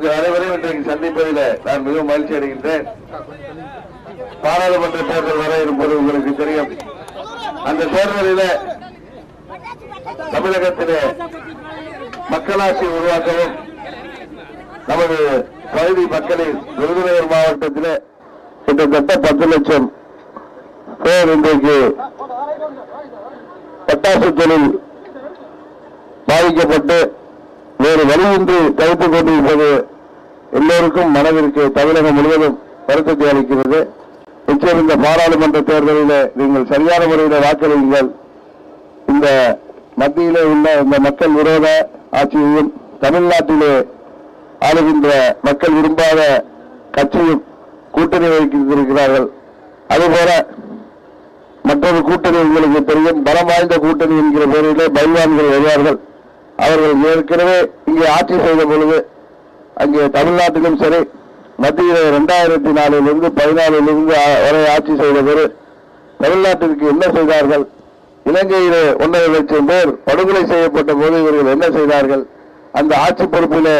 உங்கள் அனைவரையும் இன்றைக்கு சந்திப்பதில் நான் மிகவும் மகிழ்ச்சி அடைகின்றேன். பாராளுமன்ற தேர்தல் வர இருப்பது உங்களுக்கு தெரியும். அந்த தேர்தலில் தமிழகத்திலே மக்களாட்சி உருவாக்கவும் நமது பகுதி மக்களின் விருதுநகர் மாவட்டத்தில் கிட்டத்தட்ட பத்து லட்சம் பேர் இன்றைக்கு பட்டாசு தொழில் பாதிக்கப்பட்டு வேறு வழியின்றி தவித்துக் கொண்டிருப்பது எல்லோருக்கும் மனதிற்கு தமிழகம் முழுவதும் வருத்தத்தை அளிக்கிறது. நிச்சயம் இந்த பாராளுமன்ற தேர்தலில் நீங்கள் சரியான முறையில் வாக்களியுங்கள். இந்த மத்தியிலே உள்ள இந்த மக்கள் விரோத ஆட்சியையும் தமிழ்நாட்டிலே ஆளுகின்ற மக்கள் விரும்பாத கட்சியும் கூட்டணி வைத்திருக்கிறார்கள். அதுபோல மற்றொரு கூட்டணி உங்களுக்கு தெரியும். பலம் வாய்ந்த கூட்டணி என்கிற பெயரிலே பல்வான்கள் வருவார்கள். அவர்கள் ஏற்கனவே இங்கே ஆட்சி செய்த பொழுது அங்கே தமிழ்நாட்டிலும் சரி மத்தியில் ரெண்டாயிரத்தி நாலிலிருந்து பதினாலிலிருந்து வரை ஆட்சி செய்தவர் தமிழ்நாட்டிற்கு என்ன செய்தார்கள்? இலங்கையிலே ஒன்றரை லட்சம் பேர் படுகொலை செய்யப்பட்ட போது இவர்கள் என்ன செய்தார்கள்? அந்த ஆட்சி பொறுப்பிலே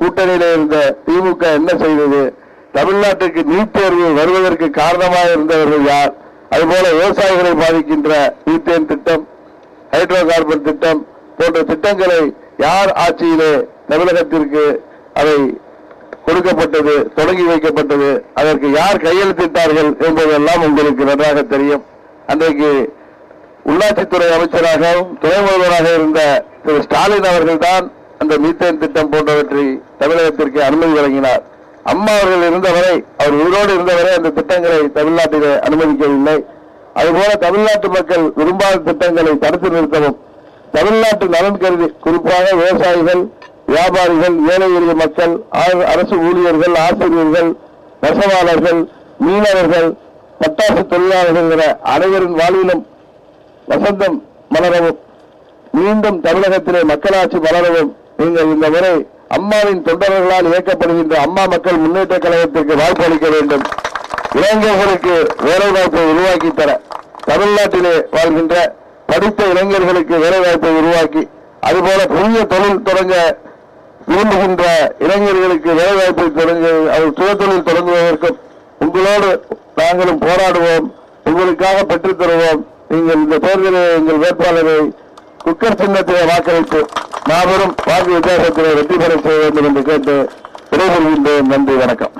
கூட்டணியில் இருந்த திமுக என்ன செய்தது? தமிழ்நாட்டுக்கு நீட் தேர்வு வருவதற்கு காரணமாக இருந்தவர்கள் யார்? அதுபோல விவசாயிகளை பாதிக்கின்ற மீத்தேன் திட்டம் ஹைட்ரோ கார்பன் திட்டம் போன்ற திட்டங்களை யார் ஆட்சியிலே தமிழகத்திற்கு அதை கொடுக்கப்பட்டது தொடங்கி வைக்கப்பட்டது அதற்கு யார் கையெழுத்திட்டார்கள் என்பதெல்லாம் உங்களுக்கு நன்றாக தெரியும். அன்றைக்கு உள்ளாட்சித்துறை அமைச்சராகவும் துணை முதல்வராக இருந்த திரு ஸ்டாலின் அவர்கள்தான் அந்த மீத்தேன் திட்டம் போன்றவற்றை தமிழகத்திற்கு அனுமதி வழங்கினார். அம்மா அவர்கள் இருந்தவரை அவர் உயிரோடு இருந்தவரை அந்த திட்டங்களை தமிழ்நாட்டிலே அனுமதிக்கவில்லை. அதுபோல தமிழ்நாட்டு மக்கள் விரும்பாத திட்டங்களை தடுத்து நிறுத்தவும் தமிழ்நாட்டு நலன் கருதி குறிப்பாக விவசாயிகள் வியாபாரிகள் ஏழை எளிய மக்கள் அரசு ஊழியர்கள் ஆசிரியர்கள் நெசவாளர்கள் மீனவர்கள் பட்டாசு தொழிலாளர்கள் என அனைவரின் வாழ்விலும் வசந்தம் மலரவும் மீண்டும் தமிழகத்திலே மக்களாட்சி மலரவும். நீங்கள் இந்த முறை அம்மாவின் தொண்டர்களால் இயக்கப்படுகின்ற அம்மா மக்கள் முன்னேற்ற கழகத்திற்கு வாய்ப்பு அளிக்க வேண்டும். இளைஞர்களுக்கு வேலைவாய்ப்பை உருவாக்கி தர தமிழ்நாட்டிலே வாழ்கின்ற படித்த இளைஞர்களுக்கு வேலைவாய்ப்பை உருவாக்கி அதுபோல புதிய தொழில் தொடங்க விரும்புகின்ற இளைஞர்களுக்கு வேலைவாய்ப்பை தொடங்க அவர் சுயத்தொழில் தொடங்குவதற்கும் உங்களோடு நாங்களும் போராடுவோம். உங்களுக்காக பெற்றுத் தருவோம். நீங்கள் இந்த தேர்தலில் எங்கள் வேட்பாளரை குக்கர் சின்னத்திலே வாக்களித்து மாபெரும் வாக்கு வித்தியாசத்திலே வெற்றி பெற செய்ய வேண்டும் என்று கேட்டு விடைபெறுகின்றேன். நன்றி வணக்கம்.